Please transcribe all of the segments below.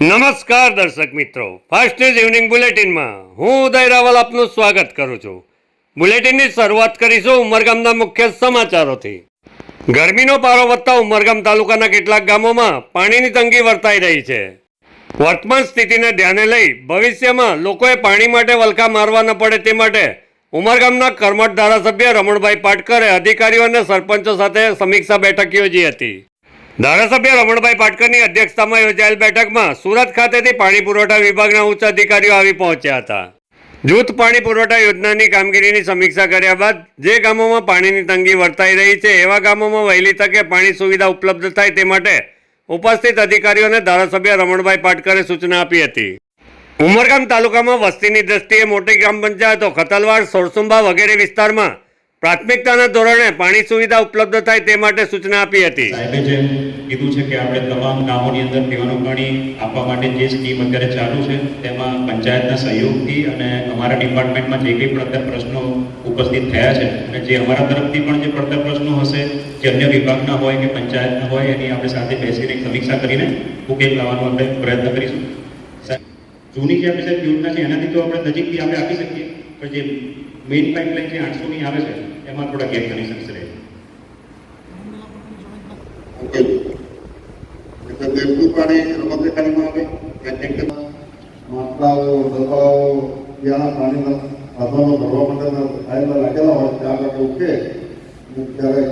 નમસ્કાર દર્શક મિત્રો. ફાસ્ટ ન્યૂઝ ઇવનિંગ બુલેટિનમાં હું ઉદય રાવલ આપનું સ્વાગત કરું છું. બુલેટિનની શરૂઆત કરીશું ઉમરગામના મુખ્ય સમાચારોથી. ગરમીનો પારો વધતા ઉમરગામ તાલુકાના કેટલાક ગામોમાં પાણીની તંગી વર્તાઈ રહી છે. વર્તમાન સ્થિતિને ધ્યાને લઈ ભવિષ્યમાં લોકોએ પાણી માટે વલખા મારવા ન પડે તે માટે ઉમરગામના કર્મઠ ધારાસભ્ય રમણભાઈ પાટકરે અધિકારીઓ અને સરપંચો સાથે સમીક્ષા બેઠક યોજી હતી. ધારાસભ્ય રમણભાઈ પાટકરની અધ્યક્ષતામાં યોજાયેલ બેઠકમાં સુરત ખાતેથી પાણી પુરવઠા વિભાગના ઉચ્ચ અધિકારીઓ આવી પહોંચ્યા હતા. જૂથ પાણી પુરવઠા યોજનાની કામગીરીની સમીક્ષા કર્યા બાદ જે ગામોમાં પાણીની તંગી વર્તાઈ રહી છે, એવા ગામોમાં વહેલી તકે પાણી સુવિધા ઉપલબ્ધ થાય તે માટે ઉપસ્થિત અધિકારીઓને ધારાસભ્ય રમણભાઈ પાટકરે સૂચના આપી હતી. ઉમરગામ તાલુકામાં વસ્તીની દ્રષ્ટિએ મોટી ગ્રામ પંચાયતો, ખતલવાડ, સોરસુંબા વગેરે વિસ્તારમાં પ્રાથમિકતાના ધોરણે પાણી સુવિધા ઉપલબ્ધ થાય તે માટે સૂચના આપી હતી. સાહેબે જેમ કીધું છે કે આપણે તમામ ગામોની અંદર પીવાનું પાણી આપવા માટે જે સ્કીમ અત્યારે ચાલુ છે, તેમાં પંચાયતના સહયોગથી અને અમારા ડિપાર્ટમેન્ટમાં જે કંઈ પડતર પ્રશ્નો ઉપસ્થિત થયા છે અને જે અમારા તરફથી પણ જે પડતર પ્રશ્નો હશે, જે અન્ય વિભાગના હોય કે પંચાયતના હોય, એની આપણે સાથે બેસીને સમીક્ષા કરીને ઉકેલ લાવવાનો આપણે પ્રયત્ન કરીશું. જૂની જે આપણે સાહેબ યોજના છે, એનાથી તો આપણે નજીકથી આપણે આપી શકીએ, પણ જે મેઇન પાઇપલાઇન જે આઠસોની આવે છે એમાં થોડા ગેપ કનેક્શન રહે. ઓકે એટલે પાણી રમત માટલાઓ ડબ્બાઓ ત્યાંના પાણીના સાધનો ભરવા માટે લાગેલા હોય ત્યાં ઉકે ત્યારે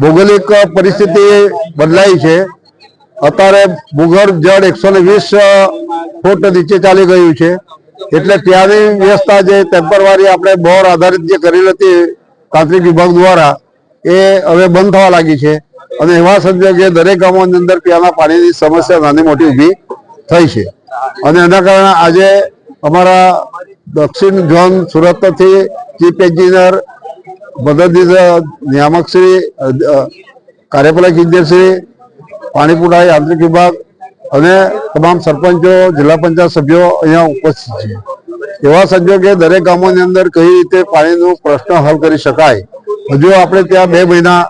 ભૌગોલિક પરિસ્થિતિ બદલાઈ છે. અત્યારે ભૂગર્ભ જળ એકસો ને વીસ ફૂટ નીચે ચાલી ગયું છે. એટલે ત્યાંની વ્યવસ્થા જે ટેમ્પરવારી આપણે બોર આધારિત જે કરી હતી તાંત્રિક વિભાગ દ્વારા, એ હવે બંધ થવા લાગી છે. અને એવા સંજોગે દરેક ગામોની અંદર પીવાના પાણીની સમસ્યા નાની મોટી ઊભી થઈ છે. અને એના કારણે આજે અમારા દક્ષિણ ઝોન સુરતથી ચીફ એન્જિનિયર મદદનીશ નિયામક શ્રી અ, અ, કાર્યપાલક ઇજનેરશ્રી પાણી પુરવઠા યાંત્રિક વિભાગ અને તમામ સરપંચો જિલ્લા પંચાયત સભ્યો અહીંયા ઉપસ્થિત છે. એવા સંજોગે દરેક ગામોની અંદર કઈ રીતે પાણીનો પ્રશ્ન હલ કરી શકાય? હજુ આપણે ત્યાં બે મહિના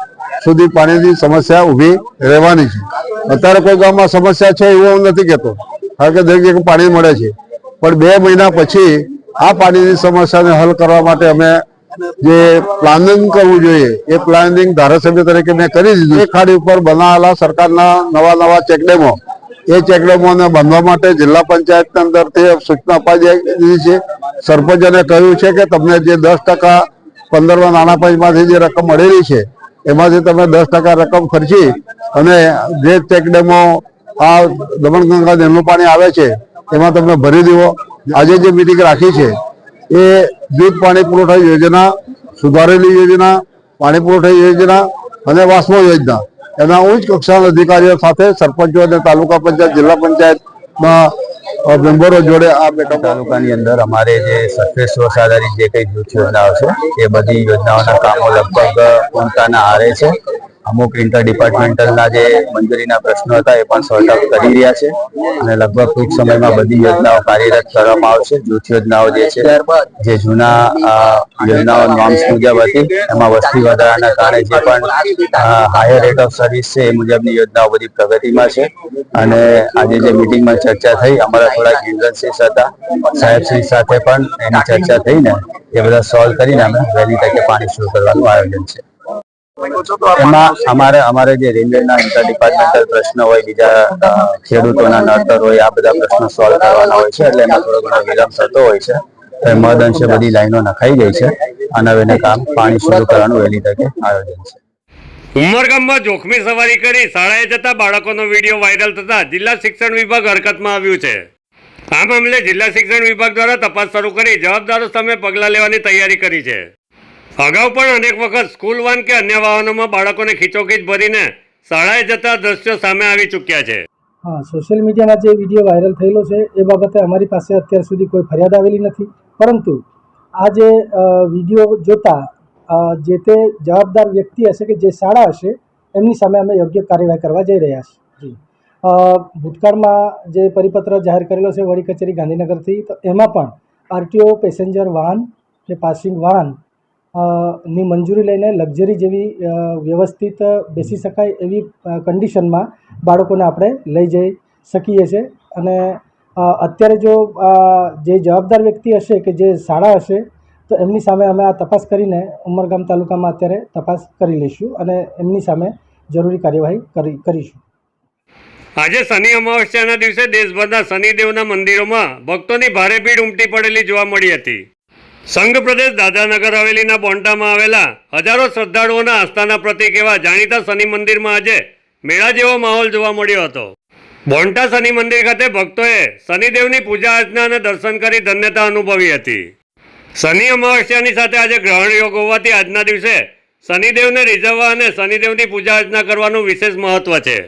સુધી પાણીની સમસ્યા ઊભી રહેવાની છે. અત્યારે કોઈ ગામમાં સમસ્યા છે એવું હું નથી કહેતો કારણ કે દરેક જગ્યાએ પાણી મળે છે. પણ બે મહિના પછી આ પાણીની સમસ્યાને હલ કરવા માટે અમે જે પ્લાનિંગ કરવું જોઈએ, એ પ્લાનિંગ ધારાસભ્ય તરીકે મેં કરી દીધું. ખાડી ઉપર બનાવેલા સરકારના નવા નવા ચેકડેમો. એ ચેકડેમોને બાંધવા માટે જિલ્લા પંચાયતના અંદરથી સૂચના અપાઈ દીધી છે. સરપંચને કહ્યું છે કે તમને જે દસ ટકા પંદરમાં નાણાં પંચમાંથી જે રકમ મળેલી છે, એમાંથી તમે દસ ટકા રકમ ખર્ચી અને જે ચેકડેમો આ દમણગંગા ડેમનું પાણી આવે છે, એમાં તમે ભરી દેવો. આજે જે મિટિંગ રાખી છે એ જૂથ પાણી પુરવઠા યોજના સુધારેલી યોજના, પાણી પુરવઠા યોજના અને વાસ્મો યોજના. એના ઉચ્ચ કક્ષાના અધિકારીઓ સાથે સરપંચો અને તાલુકા પંચાયત, જિલ્લા પંચાયતમાં મેમ્બરો જોડે આ બેઠક તાલુકાની અંદર અમારે જે સરફેસ આધારિત જે કઈ જૂથ યોજનાઓ છે, એ બધી યોજનાઓના કામો લગભગ પૂર્ણતાના આરે છે. અમુક ઇન્ટર ડિપાર્ટમેન્ટલના જે મંજૂરીના પ્રશ્નો હતા એ પણ સોલ્ટ આઉટ કરી રહ્યા છે અને લગભગ ટૂંક સમયમાં બધી યોજનાઓ કાર્યરત કરવામાં આવશે. જૂથ યોજનાઓ જે છે, જે જૂના યોજનાઓ નોર્મ્સ મુજબ હતી, એમાં વસ્તી વધારાના કારણે જે પણ હાયર રેટ ઓફ સર્વિસ છે એ મુજબની યોજનાઓ બધી પ્રગતિમાં છે. અને આજે જે મિટિંગમાં ચર્ચા થઈ, અમારા થોડા હિન્ડન્સીસ હતા સાહેબશ્રી સાથે પણ એની ચર્ચા થઈને એ બધા સોલ્વ કરીને અમે વહેલી તકે પાણી શરૂ કરવાનું આયોજન છે. એમાં અમારે અમારે જે રેલવેના ઇન્ટર ડિપાર્ટમેન્ટલ પ્રશ્ન હોય, બીજા ખેડૂતોના નડતર હોય, આ બધા પ્રશ્નો સોલ્વ કરવાના હોય છે, એટલે એમાં થોડો ઘણો વિલંબ થતો હોય છે. મદ અંશે બધી લાઈનો નખાઈ ગઈ છે અને હવે કામ પાણી શરૂ કરવાનું વહેલી તકે આયોજન છે. ઉમરગામમાં જોખમી સવારી કરી શાળાએ જતા બાળકોનો વીડિયો વાયરલ થતા જિલ્લા શિક્ષણ વિભાગ હરકતમાં આવ્યું છે. આ મામલે જિલ્લા શિક્ષણ વિભાગ દ્વારા તપાસ શરૂ કરી જવાબદારો સામે પગલાં લેવાની તૈયારી કરી છે. અગાઉ પણ અનેક વખત સ્કૂલ વાન કે અન્ય વાહનોમાં બાળકોને ખીચોખીચ ભરીને શાળાએ જતા દ્રશ્યો સામે આવી ચૂક્યા છે. હા સોશિયલ મીડિયામાં જે વીડિયો વાયરલ થયેલો છે એ બાબતે અમારી પાસે અત્યાર સુધી કોઈ ફરિયાદ આવેલી નથી. પરંતુ આ જે વીડિયો જોતા જે તે જવાબદાર વ્યક્તિ હશે કે જે શાળા હશે એમની સામે અમે યોગ્ય કાર્યવાહી કરવા જઈ રહ્યા છીએ. જી. ભૂતકાળમાં જે પરિપત્ર જાહેર કરેલો છે વડી કચેરી ગાંધીનગરથી તો એમાં પણ આરટીઓ પેસેન્જર વાહન કે પાસિંગ વાહન ની મંજૂરી લઈને લક્ઝરી જેવી વ્યવસ્થિત બેસી શકાય એવી કન્ડિશનમાં બાળકોને આપણે લઈ જઈ શકીએ છીએ. અને અત્યારે જો જે જવાબદાર વ્યક્તિ હશે કે જે શાળા હશે, તો એમની સામે અમે આ તપાસ કરીને ઉમરગામ તાલુકામાં અત્યારે તપાસ કરી લઈશું અને એમની સામે જરૂરી કાર્યવાહી કરી, કરીશું. આજે શનિ અમાવસ્યાના દિવસે દેશભરના શનિદેવના મંદિરોમાં ભક્તોની ભારે ભીડ ઉમટી પડેલી જોવા મળી હતી. સંઘ પ્રદેશ દાદાનગર હવેલીના બોન્ટામાં આવેલા હજારો શ્રદ્ધાળુઓના આસ્થાના પ્રતિક એવા જાણીતા શનિ મંદિરમાં આજે મેળા જેવો માહોલ જોવા મળ્યો હતો. બોન્ટા શનિ મંદિર ખાતે ભક્તોએ શનિદેવની પૂજા અર્ચના અને દર્શન કરી ધન્યતા અનુભવી હતી. શનિ અમાવસ્યાની સાથે આજે ગ્રહણ યોગ હોવાથી આજના દિવસે શનિદેવને રીઝવવા અને શનિદેવની પૂજા અર્ચના કરવાનું વિશેષ મહત્વ છે.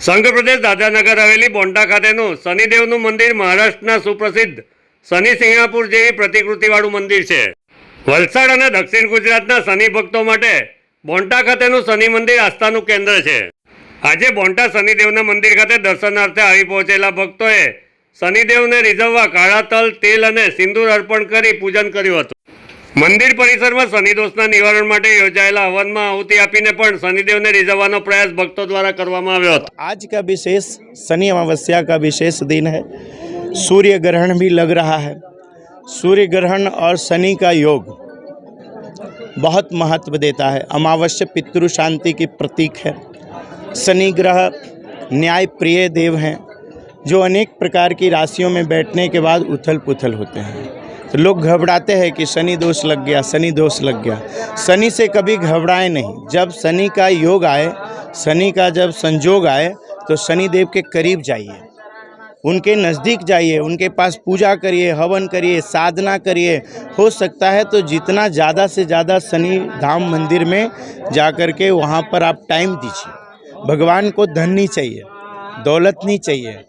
સંઘ પ્રદેશ દાદાનગર હવેલી બોન્ટા ખાતેનું શનિદેવનું મંદિર મહારાષ્ટ્રના સુપ્રસિદ્ધ શનિ સિંહાપુર જેવી પ્રતિકૃતિવાળું મંદિર છે. વલસાડ અને દક્ષિણ ગુજરાતના શનિ ભક્તો માટે બોન્ટા ખાતેનું શનિ મંદિર આસ્થાનું કેન્દ્ર છે. આજે બોન્ટા શનિદેવના મંદિર ખાતે દર્શનાર્થે આવી પહોંચેલા ભક્તોએ શનિદેવને રીઝવવા કાળા તલ, તેલ અને સિંદૂર અર્પણ કરી પૂજન કર્યું હતું. મંદિર પરિસરમાં શનિદોષના નિવારણ માટે યોજાયેલા હવનમાં આહુતિ આપીને પણ શનિદેવને રીઝવવાનો પ્રયાસ ભક્તો દ્વારા કરવામાં આવ્યો હતો. આજ કા વિશેષ શનિ અમાવસ્યા કા વિશેષ દિન હૈ. सूर्य ग्रहण भी लग रहा है। सूर्य ग्रहण और शनि का योग बहुत महत्व देता है। अमावस्या पितृ शांति की प्रतीक है। शनि ग्रह न्याय प्रिय देव हैं, जो अनेक प्रकार की राशियों में बैठने के बाद उथल पुथल होते हैं। तो लोग घबराते हैं कि शनि दोष लग गया, शनि दोष लग गया। शनि से कभी घबराए नहीं। जब शनि का योग आए, शनि का जब संजोग आए तो शनि देव के करीब जाइए। उनके नज़दीक जाइए उनके पास पूजा करिए हवन करिए साधना करिए हो सकता है तो जितना ज़्यादा से ज़्यादा शनि धाम मंदिर में जा कर के वहाँ पर आप टाइम दीजिए भगवान को धन नहीं चाहिए दौलत नहीं चाहिए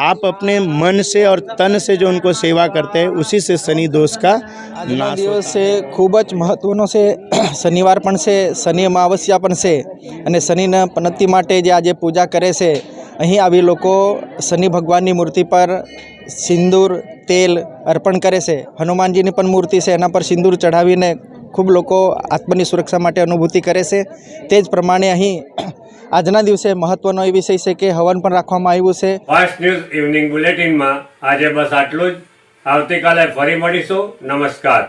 आप अपने मन से और तन से जो उनको सेवा करते हैं उसी से शनि दोष का આજનો નાશ દિવસ होता છે ખૂબ જ મહત્ત્વનો છે શનિવાર પણ છે શનિ અમાવસ્યા પણ છે અને શનિના પનત્તિ માટે જે આજે પૂજા કરે છે અહીં આવી લોકો શનિ ભગવાનની મૂર્તિ પર સિંદૂર, તેલ અર્પણ કરે છે. હનુમાનજીની પણ મૂર્તિ છે. એના પર સિંદૂર ચઢાવીને ખૂબ લોકો આત્મની સુરક્ષા માટે અનુભૂતિ કરે છે. તે જ પ્રમાણે અહીં આજના દિવસે મહત્ત્વનો એ વિષય છે કે હવન પણ રાખવામાં આવ્યું છે. ફાસ્ટ ન્યૂઝ ઇવનિંગ બુલેટિનમાં આજે બસ આટલું જ. આવતીકાલે ફરી મળીશું. નમસ્કાર.